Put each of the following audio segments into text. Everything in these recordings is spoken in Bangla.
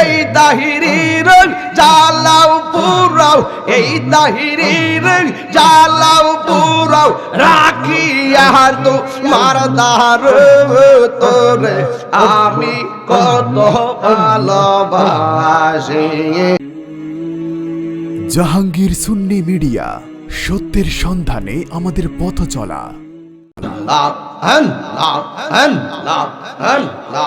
এই তাহিরির জ্বালাও পুরাও এই তাহিরির জ্বালাও পুরাও রাখিয়া তো মারদার তোরে আমি কত ভালোবাসি। জাহাঙ্গীর সুন্নি মিডিয়া সত্যের সন্ধানে আমাদের পথ চলা। la and la and la and la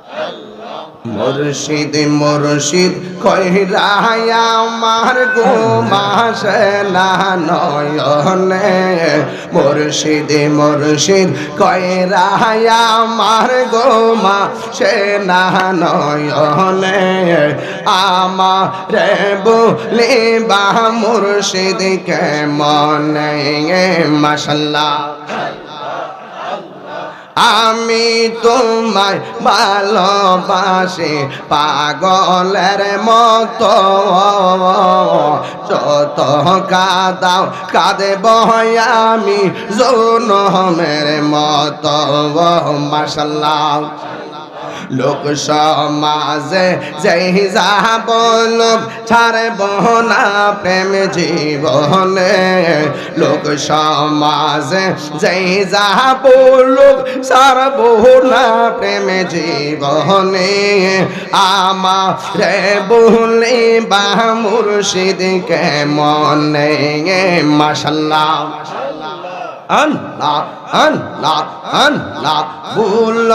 মুর্শিদ মুর্শিদ কইরাইয়া মার গো মাসলা নয়নে। মুর্শিদ মুর্শিদ কইরাইয়া মার গো মাসলা নয়নে। আমার বলে বা মুর্শিদ কে মনে? মশলা আমি তোমায় ভালোবাসি পাগলের মতো। যত কাদাও কাঁদে আমি মেরে মতো। মাসাল্লাহ লোক সমাজে যেই যা বলুক ছাড়ব না প্রেম জীবনে। লোক সমাজে যেই যা বলুক ছাড়ব না প্রেম জীবনে। আমারে বলি বা মুর্শিদকে মনে মাসাল্লাহ আল্লাহ আল্লাহ আল্লাহ ভুল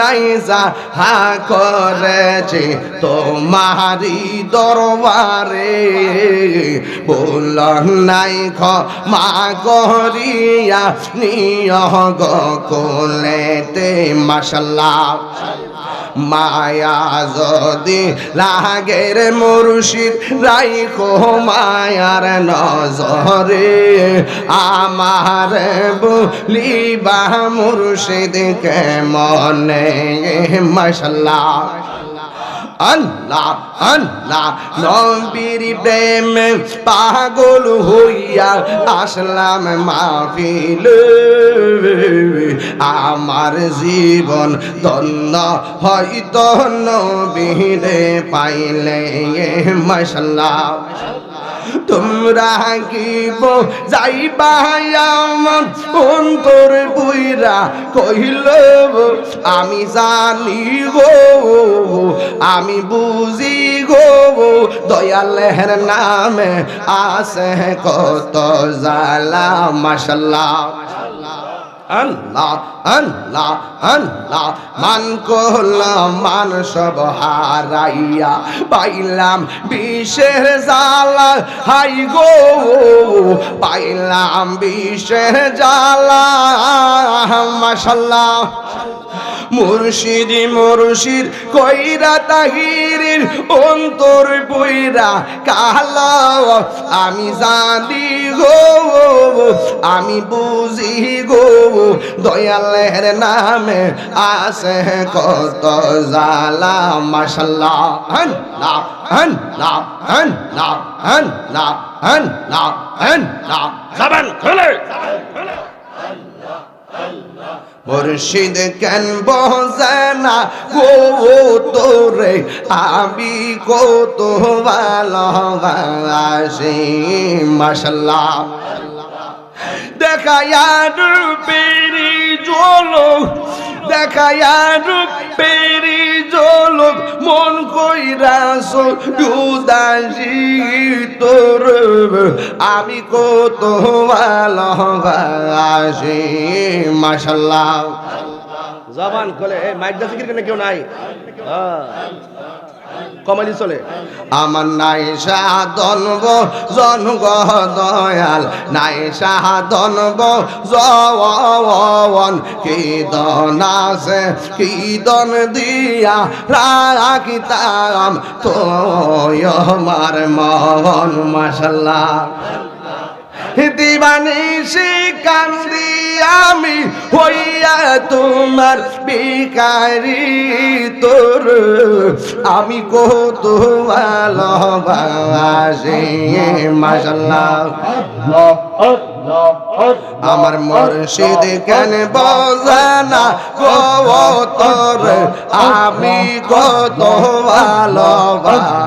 নাই যা হা করেছি তোমারি দরবারে। ভুল নাই খ মা করিয়া নিয় গকুলেতে মাসাল্লাহ মায়া যদি লাগের মুর্শিদ, রাইখো মায়ার নজরে। আমার বলিবা মুর্শিদ কে মনে? মশলা আল্লাহ আল্লাহ, নবীর প্রেম পাগল হইয়া আসলাম মাহফিল। আমার জীবন ধন্য হয়তো নবীরে পাইলে। মশলা তোমরা কি যাইবা আমার অন্তর বুইরা কহিল, আমি জানি গো, আমি বুঝি গো, দয়ালের নামে আসে কত জালা মাসাল্লাহ আল্লাহ আল্লাহ আল্লাহ। মান করলাম, মান সব হারাইয়া পাইলাম বিশের জালা হাই গো, পাইলাম বিশের জালা মাশাল্লাহ। মুর্শিদ মুর্শিদ, কইরা তাহিরির অন্তর বইরা কালা আমি জানি গো, আমি বুঝি গো, দয়ালের নামে আসে কত জালা মাশাল্লাহ। হন না হন না হন না হন না হন না হন না জবান খুলে। মুর্শিদ কেন বহসেনা কো তোরে? আমি কত ভালোবাসি মাশাল্লাহ। দেখা যার পেরি জলো দেখায়া রূপ পেরি জলক মন কইরা সুদাসি তোর। আমি কত ভালোবাসি মাসাল্লাহ জবান খোলে। মাইক দাসি কেন কেউ নাই? কমালি চলে। আমার নাই সাধন জন দয়াল। নাই সাধন জওয়ান। কি দন আছে, কি দন দিয়া রাখিতাম। তো আমার মন মাশাল্লাহ। দিবানিসি কান্দি আমি হইয়া তোমার বিকারি তোর। আমি কত ভালোবাসি মাশাল্লাহ। আমার মুর্শিদ কেন বোঝানা কতর আমি কত ভালোবাসি।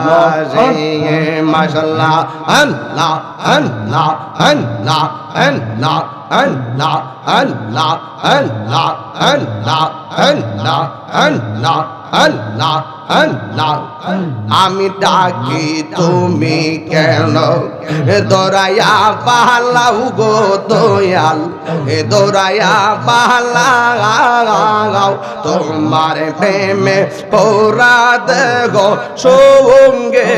মাশাল্লাহ, আল্লাহ আল্লাহ আল্লাহ আল্লাহ আল্লাহ আল্লাহ আল্লাহ আল্লাহ আল্লাহ। আমি ডাকি তুমি কেন? দরায়া পালাও গো দয়াল, এ দরায়া পালাও তোমার প্রেমে পোরা দেগ, সঙ্গে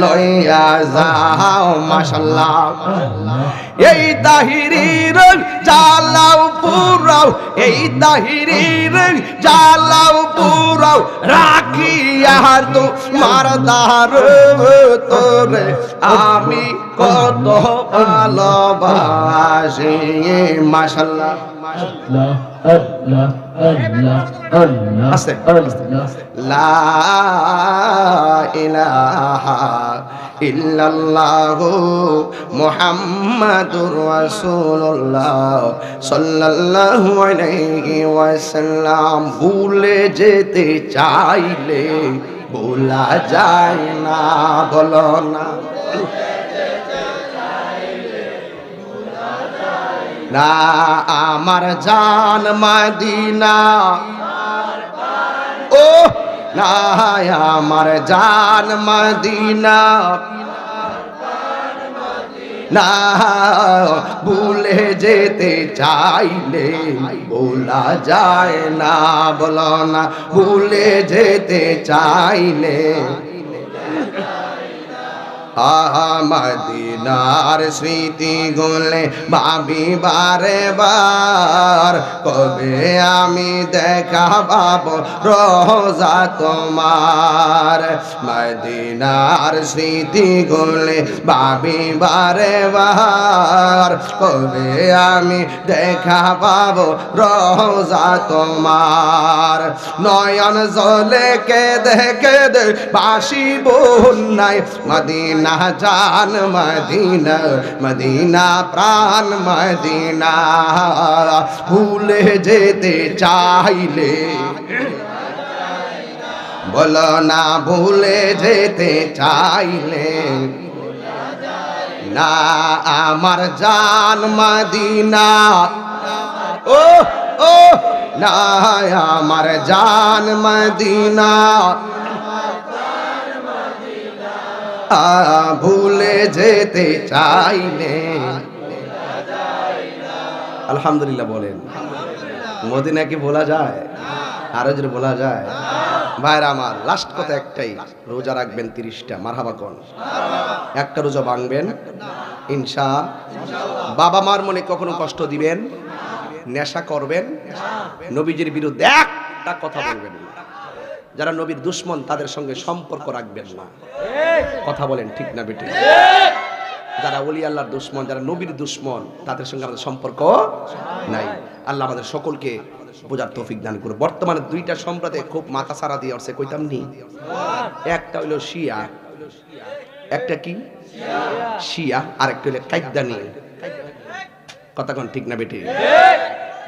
লইয়া যাও, মাশাল্লাহ। এই তাহিরির জালাও পুরাও, এই তাহিরির জ্বালাও পুরাও রাখি আর তো মারদার তোরে আমি কত ভালোবাসি মাশাল্লাহ। মাশাল্লাহ আল্লাহ আল্লাহ। লা ইলাহা ইল্লাল্লাহু মুহাম্মাদুর রাসূলুল্লাহ সাল্লাল্লাহু আলাইহি ওয়াসাল্লাম। ভুলে যেতে চাইলে ভোলা যায় না, বলো না। না, আমার জান মাদিনা না আমার জান মদিনা। ভুলে যেতে চাইলে বলা যায় না, বলো না। ভুলে যেতে চাইলে মদিনার স্মৃতি গুলে ভাবি বারে বার। কবে আমি দেখা পাব রোজা তোমার? মদিনার স্মৃতি গুলে ভাবি বারে বার। কবে আমি দেখা পাব রোজা তোমার? নয়ন জলে কেঁদে কেঁদে বাসি নাই। মদিনা জান মদিনা মদিনা প্রাণ মদিনা ভুলে যেতে চাইলে বলো না ভুলে যেতে চাইলে না আমার জান মদিনা ও ও না আমার জান মদিনা আ, ভুলে যেতে চাইলে আলহামদুলিল্লাহ বলেন। মদিনা কি বলা যায়? আরও যদি বলা যায়। ভাইরা আমার লাস্ট কথা একটাই, রোজা রাখবেন তিরিশটা, মারহাবা কোন? একটা রোজা ভাঙবেন, ইনশা বাবা মার মনে কখনো কষ্ট দিবেন, নেশা করবেন, নবীজির বিরুদ্ধে একটা কথা বলবেন। যারা নবীর দুশ্মন, তাদের সঙ্গে সম্পর্ক রাখবেন না। কথা বলেন ঠিক না বেটি যারা ওলি আল্লাহর দুশ্মন, যারা নবীর দুশ্মন, তাদের সঙ্গে আমাদের সম্পর্ক নাই। আল্লাহ আমাদের সকলকে বোঝার তৌফিক দান করে বর্তমানে দুইটা সম্প্রদায় খুব মাথা সারা দিয়ে আসছে, কইতাম নি? একটা হইল শিয়া, একটা কি? শিয়া। আর একটা হইল কাইদানি কথা কোন ঠিক না বেটি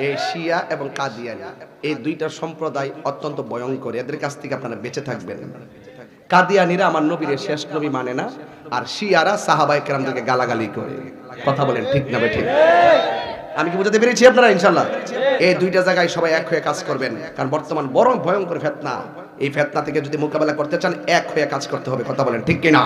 এই শিয়া এবং কাদিয়ানি। এই দুইটা সম্প্রদায় অত্যন্ত ভয়ঙ্কর। এদের কাছ থেকে আপনারা বেঁচে থাকবেন। কাদিয়ানিরা আমার নবীর শেষ নবী মানে না, আর শিয়ারা সাহাবাই কেরামদেরকে গালাগালি করে। কথা বলেন ঠিক না বেঠিক? আমি কি বুঝাতে পেরেছি আপনারা ইনশাল্লাহ এই দুইটা জায়গায় সবাই এক হয়ে কাজ করবেন, কারণ বর্তমান বড় ভয়ঙ্কর ফেতনা। এই ফেতনা থেকে যদি মোকাবেলা করতে চান, এক হয়ে কাজ করতে হবে। কথা বলেন ঠিক কিনা?